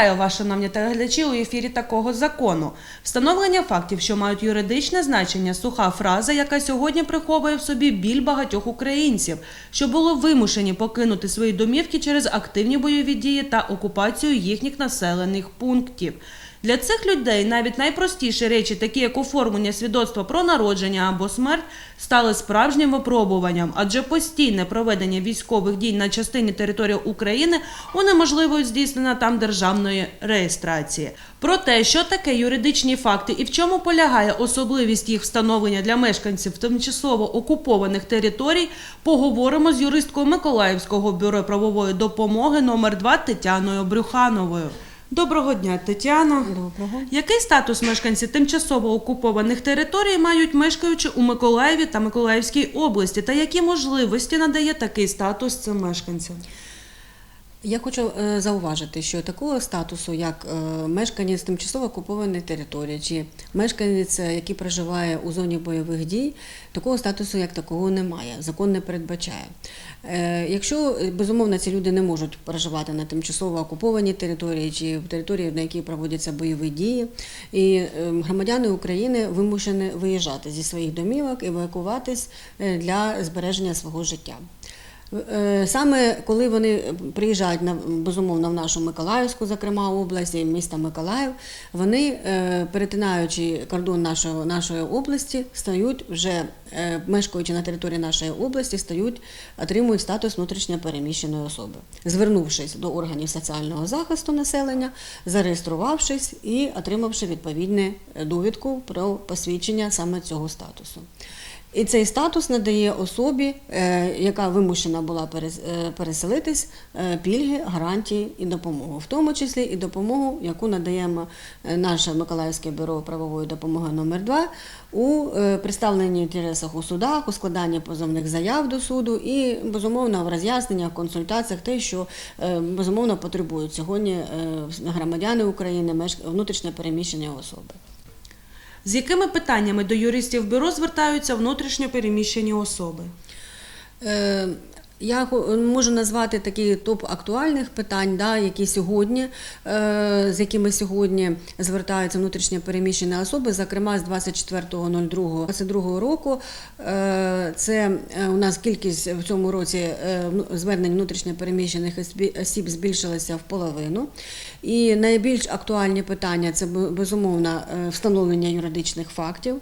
Вітаю вас, шановні телеглядачі, у ефірі такого закону. Встановлення фактів, що мають юридичне значення, суха фраза, яка сьогодні приховує в собі біль багатьох українців, що було вимушені покинути свої домівки через активні бойові дії та окупацію їхніх населених пунктів. Для цих людей навіть найпростіші речі, такі як оформлення свідоцтва про народження або смерть, стали справжнім випробуванням, адже постійне проведення військових дій на частині території України унеможливують здійснення там державної реєстрації. Про те, що таке юридичні факти і в чому полягає особливість їх встановлення для мешканців тимчасово окупованих територій, поговоримо з юристкою Миколаївського бюро правової допомоги номер 2 Тетяною Брюхановою. Доброго дня, Тетяно. Доброго. Який статус мешканці тимчасово окупованих територій мають мешкаючи у Миколаєві та Миколаївській області, та які можливості надає такий статус цим мешканцям? Я хочу е, зауважити, що такого статусу, як е, мешканець тимчасово окупованої території чи мешканець, е, який проживає у зоні бойових дій, такого статусу як такого немає. Закон не передбачає. Якщо безумовно ці люди не можуть проживати на тимчасово окупованій території чи в території, на якій проводяться бойові дії, і громадяни України вимушені виїжджати зі своїх домівок, евакуватись для збереження свого життя. Е, Саме коли вони приїжджають на безумовно в нашу Миколаївську, зокрема область, і міста Миколаїв, вони, е, перетинаючи кордон нашої, нашої області, стають вже е, мешкаючи на території нашої області, стають, отримують статус внутрішньопереміщеної особи, звернувшись до органів соціального захисту населення, зареєструвавшись і отримавши відповідну довідку про посвідчення саме цього статусу. І цей статус надає особі, е, яка вимушена була е, переселитись, е, пільги, гарантії і допомогу, в тому числі і допомогу, яку надаємо наше Миколаївське бюро правової допомоги номер 2 у представленні інтересах у судах, у складанні позовних заяв до суду і безумовно в роз'ясненнях, консультаціях, те, що безумовно потребують сьогодні громадяни України, внутрішньо переміщені особи. З якими питаннями до юристів бюро звертаються внутрішньо переміщені особи? Е, Я можу назвати такі топ актуальних питань, да, які сьогодні, е, з якими сьогодні звертаються внутрішньо переміщені особи, зокрема з 24.02.22 року. Е, Це е, у нас кількість в цьому році звернень внутрішньо переміщених осіб збільшилася в половину. І найбільш актуальні питання це безумовно встановлення юридичних фактів,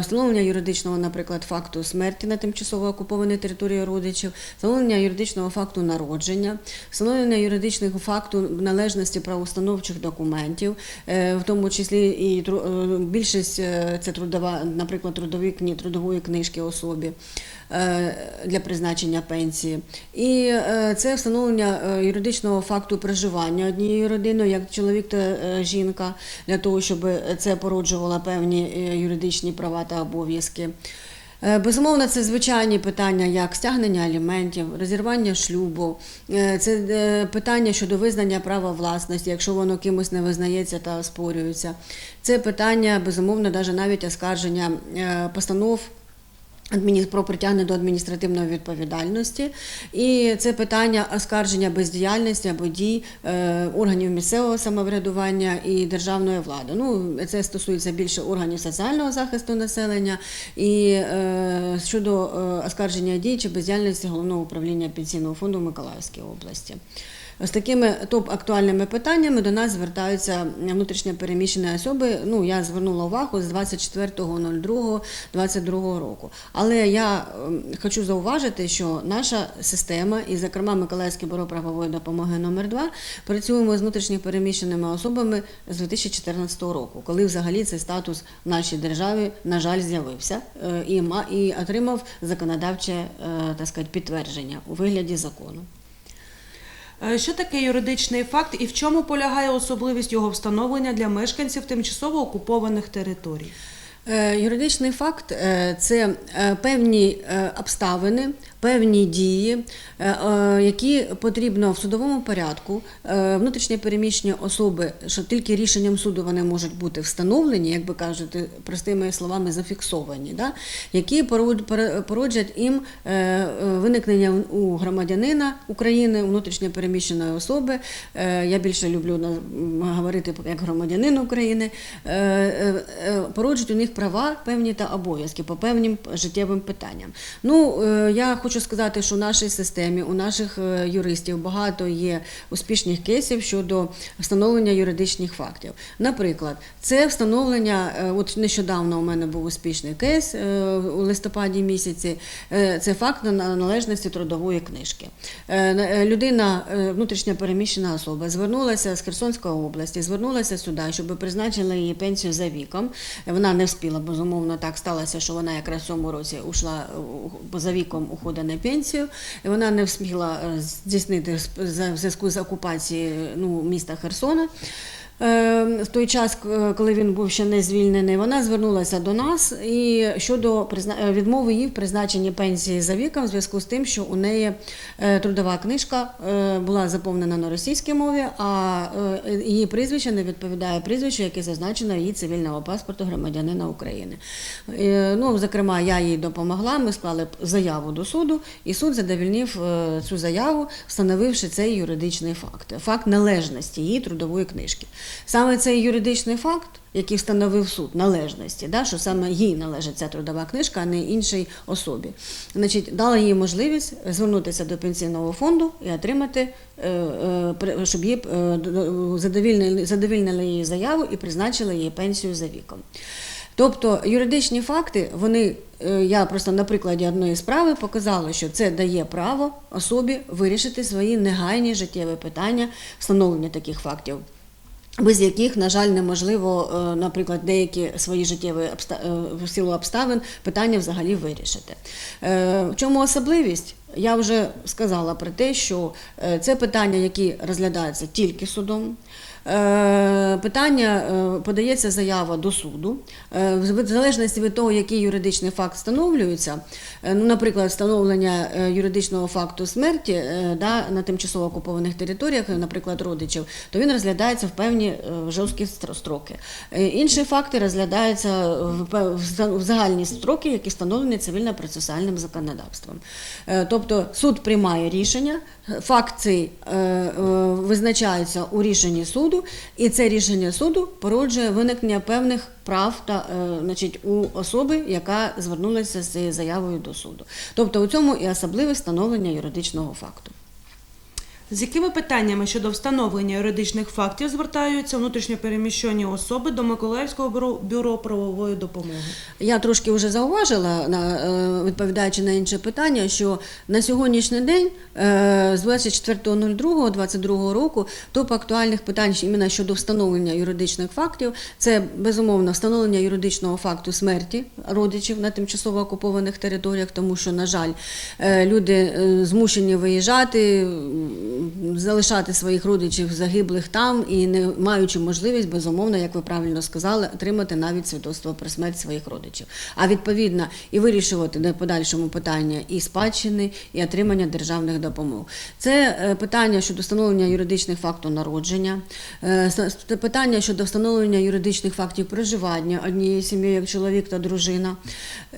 встановлення юридичного, наприклад, факту смерті на тимчасово окупованій території родичів, встановлення юридичного факту народження, встановлення юридичного факту належності правоустановчих документів, е, в тому числі і е, більшість е, це трудова, наприклад, трудові трудової книжки особі для призначення пенсії. І це встановлення юридичного факту проживання однією родиною, як чоловік та жінка, для того, щоб це породжувало певні юридичні права та обов'язки. Е, Безумовно, це звичайні питання, як стягнення аліментів, розірвання шлюбу, Е, це е, питання щодо визнання права власності, якщо воно кимось не визнається та спорюється. Це питання, безумовно, навіть оскарження постанов. Про притягнення до адміністративної відповідальності, і це питання оскарження бездіяльності або дій е, органів місцевого самоврядування і державної влади. Ну це стосується більше органів соціального захисту населення і е, щодо е, оскарження дій чи бездіяльності головного управління пенсійного фонду Миколаївській області. З такими топ-актуальними питаннями до нас звертаються внутрішньо переміщені особи. Ну, я звернула увагу з 24.02.22 року. Але я ем, хочу зауважити, що наша система, і, зокрема, Миколаївське бюро правової допомоги номер 2 працюємо з внутрішньо переміщеними особами з 2014 року, коли взагалі цей статус в нашій державі, на жаль, з'явився е, і отримав законодавче е, так сказати, підтвердження у вигляді закону. Е, Що таке юридичний факт і в чому полягає особливість його встановлення для мешканців тимчасово окупованих територій? Е, Юридичний факт е, це певні обставини, певні дії, е, е, які потрібно в судовому порядку е, внутрішнє переміщення особи, що тільки рішенням суду вони можуть бути встановлені, як би кажете, простими словами, зафіксовані, да? які пород- породжать їм виникнення у громадянина України, внутрішньо переміщеної особи. Я більше люблю говорити як громадянин України, породжують у них права певні та обов'язки по певним життєвим питанням. Ну, я хочу сказати, що в нашій системі, у наших е, юристів багато є успішних кейсів щодо встановлення юридичних фактів. Наприклад, це встановлення, е, от нещодавно у мене був успішний кейс е, у листопаді місяці. Це факт на- належності трудової книжки. На- Людина, внутрішньо переміщена особа, звернулася з Херсонської області, звернулася сюди, щоб призначили її пенсію за віком. Вона не встигла, безумовно, так сталося, що вона якраз в цьому році ушла за віком уходу на пенсію. Вона не встигла е, здійснити в зв'язку з окупацією ну, міста Херсона. Е, В той час, е, коли він був ще не звільнений, вона звернулася до нас і щодо е, відмови їй в призначенні пенсії за віком в зв'язку з тим, що у неї трудова книжка була заповнена на російській мові, а її прізвище не відповідає прізвищу, яке зазначено в її цивільного паспорту громадянина України. Ну, зокрема, я їй допомогла. Ми склали заяву до суду, і суд задовільнив цю заяву, встановивши цей юридичний факт факт належності її трудової книжки. Саме цей юридичний факт, який встановив суд належності, да, що саме їй належить ця трудова книжка, а не іншій особі, значить, дала їй можливість звернутися до пенсійного фонду і отримати, е, е, щоб їй е, задовільнили, задовільнили її заяву і призначили їй пенсію за віком. Тобто юридичні факти, вони, я просто на прикладі одної справи показала, що це дає право особі вирішити свої негайні життєві питання, встановлення таких фактів. Без яких, на жаль, неможливо, е, наприклад, деякі свої життєві е, силу обставин питання взагалі вирішити. Е, В чому особливість? Я вже сказала про те, що це питання, які розглядаються тільки судом. Е, Питання е, подається заява до суду. Е, В залежності від того, який юридичний факт встановлюється, ну, наприклад, встановлення юридичного факту смерті да, на тимчасово окупованих територіях, наприклад, родичів, то він розглядається в певні жорсткі строки. Інші факти розглядаються в загальні строки, які встановлені цивільно-процесуальним законодавством. Тобто суд приймає рішення, факт цей визначається у рішенні суду, і це рішення суду породжує виникнення певних прав та е, значить, у особи, яка звернулася з заявою до суду. Тобто у цьому і особливе встановлення юридичного факту. З якими питаннями щодо встановлення юридичних фактів звертаються внутрішньопереміщені особи до Миколаївського бюро, правової допомоги? Я трошки вже зауважила, е, відповідаючи на інше питання, що на сьогоднішній день е, з 24.02.22 року топ актуальних питань іменно щодо встановлення юридичних фактів це безумовно встановлення юридичного факту смерті родичів на тимчасово окупованих територіях, тому що, на жаль, е, люди змушені виїжджати, залишати своїх родичів загиблих там і не маючи можливість, безумовно, як ви правильно сказали, отримати навіть свідоцтво про смерть своїх родичів. А відповідно і вирішувати на подальшому питання і спадщини, і отримання державних допомог. Це е, питання щодо встановлення юридичних фактів народження, е, питання щодо встановлення юридичних фактів проживання однієї сім'ї, як чоловік та дружина.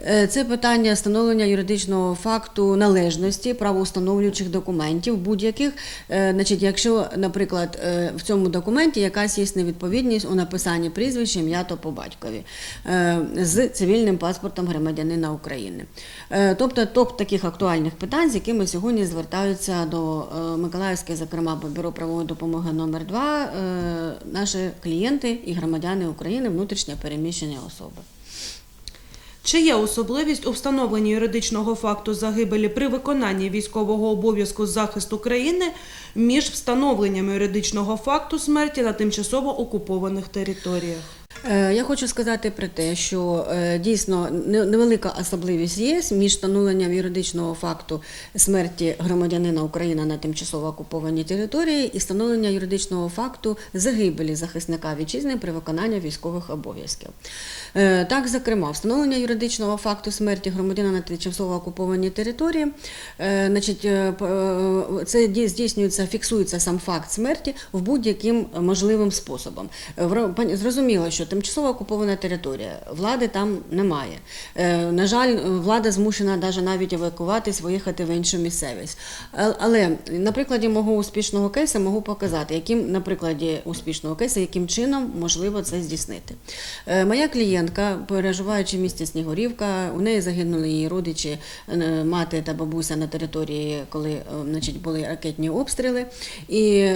Е, Це питання встановлення юридичного факту належності правоустановлюючих документів будь-яких. Е, Значить, якщо, наприклад, е, в цьому документі якась є невідповідність у написанні прізвища, ім'я то по батькові е, з цивільним паспортом громадянина України. Тобто топ таких актуальних питань, з якими сьогодні звертаються до Миколаївське, зокрема Бюро правової допомоги номер 2 наші клієнти і громадяни України, внутрішньо переміщені особи. Чи є особливість у встановленні юридичного факту загибелі при виконанні військового обов'язку захисту країни між встановленням юридичного факту смерті на тимчасово окупованих територіях? Е, Я хочу сказати про те, що е, дійсно невелика особливість є між встановленням юридичного факту смерті громадянина України на тимчасово окупованій території і встановлення юридичного факту загибелі захисника вітчизни при виконанні військових обов'язків. Е, Так, зокрема, встановлення юридичного факту смерті громадянина на тимчасово окупованій території, значить, це здійснюється, фіксується сам факт смерті в будь-яким можливим способом. Зрозуміло, що тимчасово окупована територія, влади там немає. Е, На жаль, влада змушена навіть евакуватись, виїхати в іншу місцевість. Але на прикладі мого успішного кейсу можу показати, яким на прикладі успішного кейсу, яким чином можливо це здійснити. Е, Моя клієнтка, переживаючи в місті Снігурівка, у неї загинули її родичі, е, мати та бабуся на території, коли значить, були ракетні обстріли. І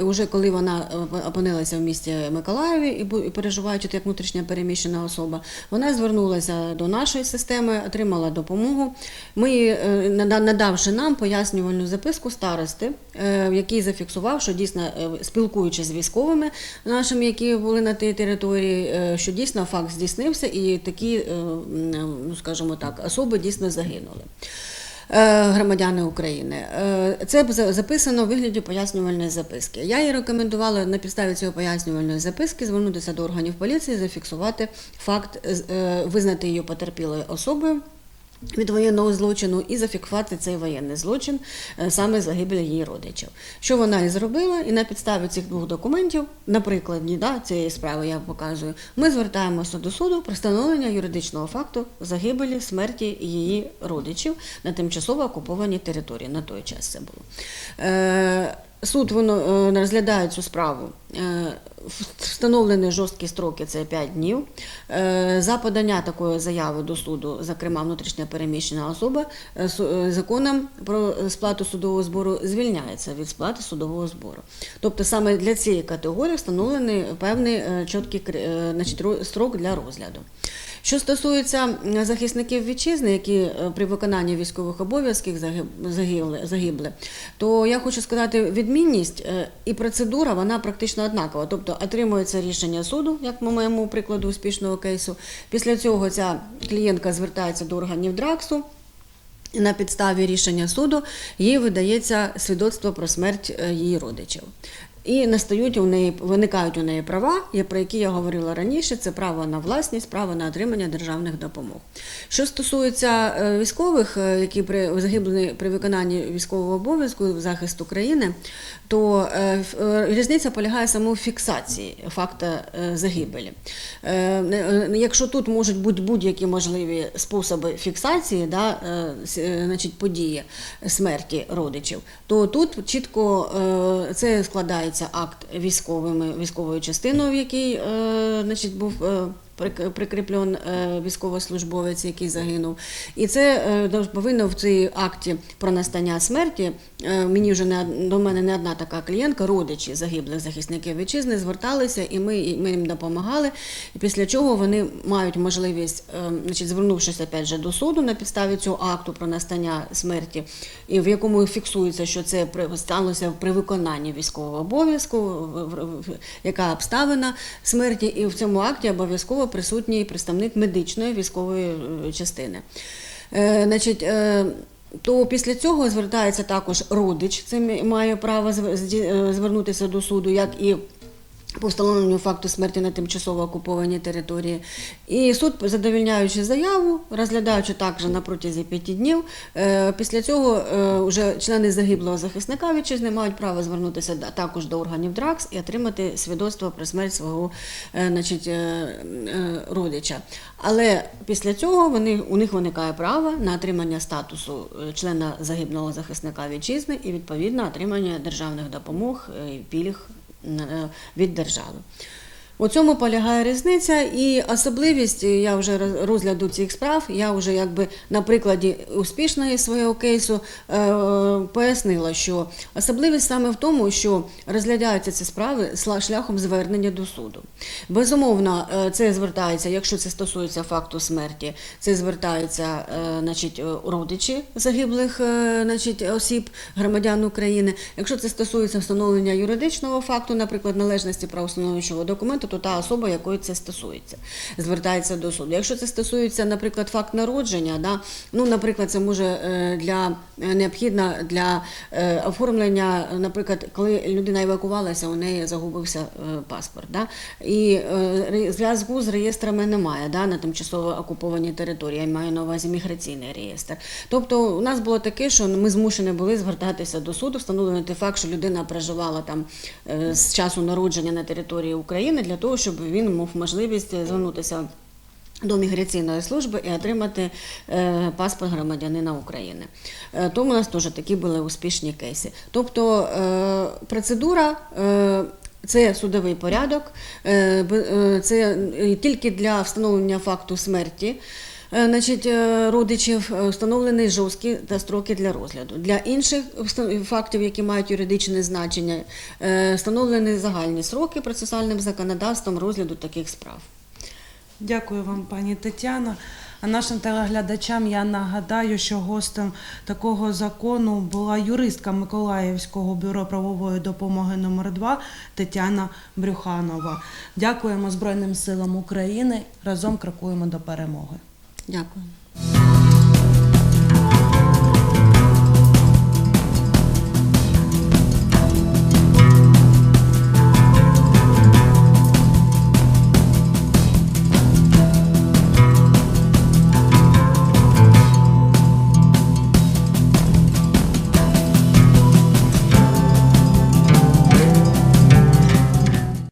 вже коли вона опинилася в місті Миколаєві і переживаючи як внутрішня переміщена особа, вона звернулася до нашої системи, отримала допомогу. Ми, е, надавши нам пояснювальну записку старости, е, в якій зафіксував, що дійсно е, спілкуючись з військовими нашими, які були на тій території, що дійсно факт здійснився, і такі, ну скажімо так, особи дійсно загинули. Е, Громадяни України. Е, Це записано у вигляді пояснювальної записки. Я їй рекомендувала на підставі цієї пояснювальної записки звернутися до органів поліції, зафіксувати факт, е, визнати її потерпілою особою. Від воєнного злочину і зафіксувати цей воєнний злочин е, саме загибелі її родичів. Що вона і зробила, і на підставі цих двох документів, на прикладі да, цієї справи я показую, ми звертаємося до суду про встановлення юридичного факту загибелі смерті її родичів на тимчасово окупованій території. На той час це було. Суд воно е, розглядає цю справу. Е, Встановлені жорсткі строки це 5 днів. Е, За подання такої заяви до суду, зокрема внутрішньо переміщена особа, законом про сплату судового збору звільняється від сплати судового збору. Тобто саме для цієї категорії встановлений певний чіткий значить, ро- строк для розгляду. Що стосується захисників вітчизни, які е, при виконанні військових обов'язків загиб- загибли, загибли, то я хочу сказати, відмінність е, і процедура вона практично однакова. Тобто отримується рішення суду, як по моєму прикладу успішного кейсу. Після цього ця клієнтка звертається до органів драксу. На підставі рішення суду їй видається свідоцтво про смерть е, її родичів. І настають у неї, виникають у неї права, про які я говорила раніше: це право на власність, право на отримання державних допомог. Що стосується е, військових, е, які при загиблені при виконанні військового обов'язку захисту України, то е, е, різниця полягає саме у фіксації факта е, загибелі. Якщо тут можуть бути будь-які можливі способи фіксації да, значить, події смерті родичів, то тут чітко це складається акт військовими, військовою частиною, в якій значить, був. Прикріплен е, військовослужбовець, який загинув, і це е, повинно в цій акті про настання смерті. е, Мені вже не до мене не одна така клієнтка, родичі загиблих захисників вітчизни, зверталися, і ми, ми їм допомагали. І після чого вони мають можливість, значить, звернувшись опять же до суду на підставі цього акту про настання смерті, і в якому фіксується, що це сталося при виконанні військового обов'язку, яка обставина смерті, і в цьому акті обов'язково присутній представник медичної військової е, частини. Е, Значить, е, то після цього звертається також родич, це має право звернутися до суду, як і по встановленню факту смерті на тимчасово окупованій території. І суд, задовільняючи заяву, розглядаючи також на протязі п'яти днів, е, після цього е, вже члени загиблого захисника вітчизни мають право звернутися також до органів ДРАКС і отримати свідоцтво про смерть свого е, значить, родича. Але після цього вони, у них виникає право на отримання статусу члена загиблого захисника вітчизни і відповідно отримання державних допомог і пільг від держави. У цьому полягає різниця і особливість я вже роз- розгляду цих справ. Я вже якби на прикладі успішного свого кейсу е, пояснила, що особливість саме в тому, що розглядаються ці справи шляхом звернення до суду. Безумовно, е, це звертається, якщо це стосується факту смерті, це звертаються е, значить, родичі загиблих значить, осіб, громадян України. Якщо це стосується встановлення юридичного факту, наприклад, належності правоустановлюючого документу, то та особа, якої це стосується, звертається до суду. Якщо це стосується, наприклад, факт народження, да, ну, наприклад, це може е, для е, необхідно для е, оформлення, наприклад, коли людина евакувалася, у неї загубився паспорт. Да, і зв'язку з реєстрами немає да, на тимчасово окупованій території. Я маю на увазі міграційний реєстр. Тобто, у нас було таке, що ми змушені були звертатися до суду, встановлювати факт, що людина проживала там з часу народження на території України для того, щоб він мав можливість звернутися. До міграційної служби і отримати е, паспорт громадянина України. Е, тому у нас теж такі були успішні кейси. Тобто е, процедура. Це судовий порядок, це тільки для встановлення факту смерті значить, е, родичів е, встановлені жорсткі та строки для розгляду. Для інших фактів, які мають юридичне значення, е, встановлені загальні сроки процесуальним законодавством розгляду таких справ. Дякую вам, пані Тетяна. А нашим телеглядачам я нагадаю, що гостем такого закону була юристка Миколаївського бюро правової допомоги номер 2 Тетяна Брюханова. Дякуємо Збройним силам України. Разом крокуємо до перемоги. Дякую.